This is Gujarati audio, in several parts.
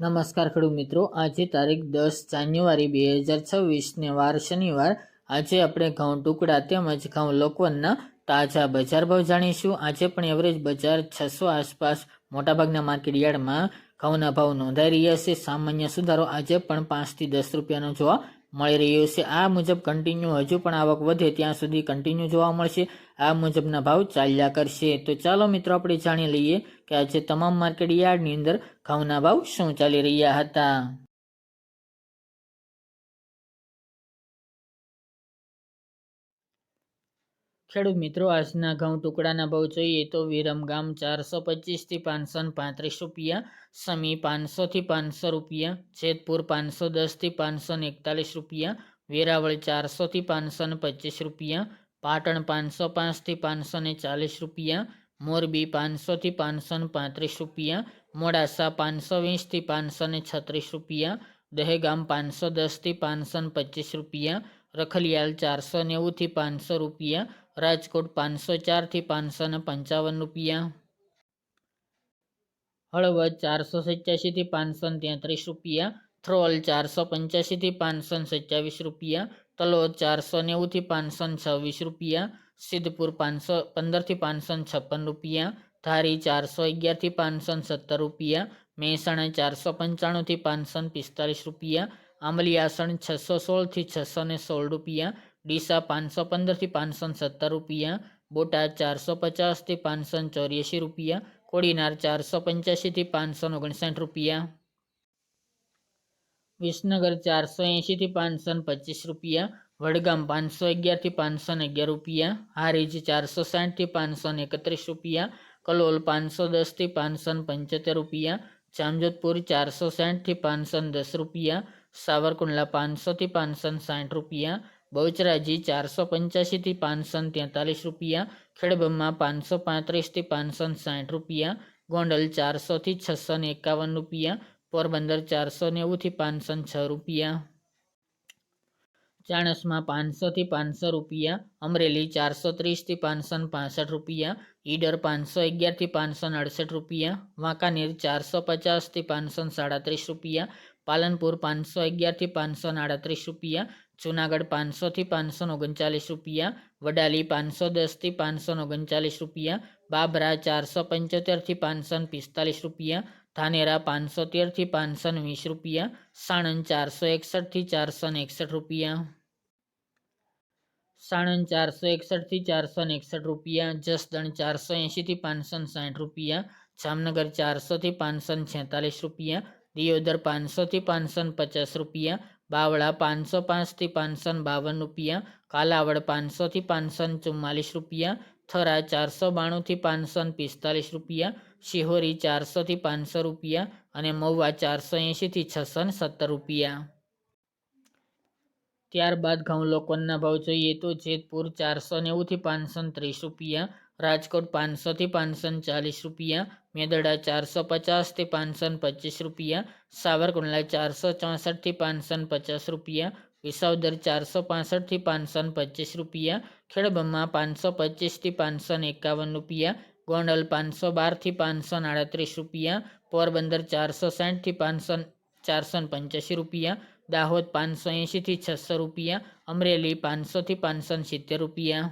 નમસ્કાર ખેડૂત મિત્રો. આજે તારીખ દસ જાન્યુઆરી બે હજાર છવ્વીસને વાર શનિવાર. આજે આપણે ઘઉં ટુકડા તેમજ ઘઉં લોકવનના તાજા બજાર ભાવ જાણીશું. આજે પણ એવરેજ બજાર છસો આસપાસ મોટાભાગના માર્કેટ યાર્ડમાં ઘઉંના ભાવ નોંધાઈ રહ્યા છે. સામાન્ય સુધારો આજે પણ પાંચથી દસ રૂપિયાનો જોવા મળી રહ્યો છે. આ મુજબ કન્ટિન્યુ હજુ પણ આવક વધે ત્યાં સુધી કન્ટિન્યુ જોવા મળશે. આ મુજબના ભાવ ચાલ્યા કરશે. તો ચાલો મિત્રો આપણે જાણી લઈએ કે આજે તમામ માર્કેટ યાર્ડની અંદર ઘઉંના ભાવ શું ચાલી રહ્યા હતા. ખેડૂત મિત્રો, આજના ઘઉં ટુકડાના ભાવ જોઈએ તો વિરમગામ ચારસો પચીસથી પાંચસો ને પાંત્રીસ રૂપિયા, સમી પાંચસોથી પાંચસો રૂપિયા, જેતપુર પાંચસો દસથી પાંચસો ને એકતાલીસ રૂપિયા, વેરાવળ ચારસોથી પાંચસો ને પચીસ રૂપિયા, પાટણ પાંચસો પાંચથી પાંચસો ને ચાલીસ રૂપિયા, મોરબી પાંચસોથી પાંચસો ને પાંત્રીસ રૂપિયા, મોડાસા પાંચસો વીસથી પાંચસો ને છત્રીસ રૂપિયા, દહેગામ પાંચસો દસથી પાંચસો ને પચીસ રૂપિયા રખલિયાલ ચારસો નેવુંથી પાંચસો રૂપિયા, રાજકોટ પાંચસો ચારથી પાંચસો ને પંચાવન રૂપિયા. હળવદ ચારસો સત્યાસીથી પાંચસો તેત્રીસ રૂપિયા થ્રોલ ચારસો પંચ્યાસીથી પાંચસો સત્યાવીસ રૂપિયા, તલોદ ચારસો નેવુંથી પાંચસો છવ્વીસ રૂપિયા, સિદ્ધપુર પાંચસો પંદરથી પાંચસો છપ્પન રૂપિયા, ધારી ચારસો અગિયારથી પાંચસો સત્તર રૂપિયા, મહેસાણા ચારસો પંચાણુંથી પાંચસો પિસ્તાલીસ રૂપિયા આંબલિયાસણ છસો સોળથી છસો ને સોળ રૂપિયા, ડીસા પાંચસો પંદરથી પાંચસો ને સત્તર રૂપિયા, બોટાદ ચારસો પચાસથી પાંચસો ને ચોર્યાસી રૂપિયા, કોડીનાર ચારસો પંચ્યાસીથી પાંચસો ને ઓગણસાઠ રૂપિયા. વિસનગર ચારસો એંશીથી પાંચસો ને પચીસ રૂપિયા, વડગામ પાંચસો અગિયારથી પાંચસો ને અગિયાર રૂપિયા, હારીજ ચારસો સાઠથી પાંચસો ને એકત્રીસ રૂપિયા, કલોલ પાંચસો દસથી પાંચસો ને પંચોતેર રૂપિયા, જામજોધપુર ચારસો સાઠથી પાંચસો ને દસ રૂપિયા સાવરકુંડલા પાંચસોથી પાંચસો સાઠ રૂપિયા, બહુચરાજી ચારસો પંચ્યાસીથી પાંચસો તેતાલીસ રૂપિયા, ખેડબ્રહ્મા પાંચસો પાંત્રીસથી પાંચસો સાઠ રૂપિયા, ગોંડલ ચારસોથી છસો એકાવન રૂપિયા, પોરબંદર ચારસો નેવુંથી પાંચસો છ રૂપિયા. ચાણસમાં પાંચસોથી પાંચસો રૂપિયા, અમરેલી ચારસો ત્રીસથી પાંચસો પાસઠ રૂપિયા, ઈડર પાંચસો અગિયારથી પાંચસો અડસઠ રૂપિયા, વાંકાનેર ચારસો પચાસથી પાંચસો સાડત્રીસ રૂપિયા પાલનપુર પાંચસો અગિયારથી પાંચસો ને આડત્રીસ રૂપિયા જુનાગઢ પાંચસોથી પાંચસો ને ઓગણચાલીસ રૂપિયા વડાલી પાંચસો દસથી પાંચસો ને ઓગણચાલીસ રૂપિયા બાબરા ચારસો પંચોતેરથી પાંચસો ને પિસ્તાલીસ રૂપિયા ધાનેરા પાંચસો તેરથી પાંચસો ને વીસ રૂપિયા સાણંદ ચારસો એકસઠથી ચારસો ને એકસઠ રૂપિયા સાણંદ ચારસો એકસઠથી ચારસો ને એકસઠ રૂપિયા જસદણ ચારસો એંશીથી પાંચસો ને સાઠ રૂપિયા જામનગર ચારસોથી પાંચસો ને છેતાલીસ રૂપિયા દિયોદર પાંચસોથી પાંચસો પચાસ રૂપિયા, બાવળા પાંચસો પાંચથી પાંચસો બાવન રૂપિયા, કાલાવડ પાંચસોથી પાંચસો ચુમ્માલીસ રૂપિયા, થરા ચારસો બાણુંથી પાંચસો પિસ્તાલીસ રૂપિયા, શિહોરી ચારસોથી પાંચસો રૂપિયા અને મહુવા ચારસો એંશીથી છસો સત્તર રૂપિયા. ત્યારબાદ ઘઉં લોકોના ભાવ જોઈએ તો જેતપુર ચારસો નેવુંથી પાંચસો ત્રીસ રૂપિયા, રાજકોટ પાંચસોથી પાંચસો ચાલીસ રૂપિયા, મેદડા ચારસો પચાસથી પાંચસો પચીસ રૂપિયા, સાવરકુંડલા ચારસો ચોસઠથી પાંચસો પચાસ રૂપિયા, વિસાવદર ચારસો પાસઠથી પાંચસો પચીસ રૂપિયા, ખેડબ્રહ્મા પાંચસો પચીસથી પાંચસો એકાવન રૂપિયા, ગોંડલ પાંચસો બારથી પાંચસો આડત્રીસ રૂપિયા, પોરબંદર ચારસો સાઠથી પાંચસો ચારસો પંચ્યાસી રૂપિયા દાહોદ પાંચસો એંશીથી છસો રૂપિયા, અમરેલી પાંચસોથી પાંચસો સિત્તેર રૂપિયા.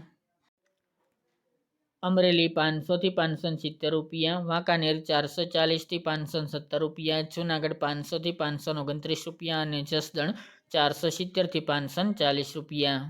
અમરેલી પાંચસોથી પાંચસો સિત્તેર રૂપિયા, વાંકાનેર ચારસો ચાલીસથી પાંચસો સત્તર રૂપિયા, જૂનાગઢ પાંચસોથી પાંચસો ઓગણત્રીસ રૂપિયા અને જસદણ ચારસો સિત્તેરથી પાંચસો ચાલીસ રૂપિયા.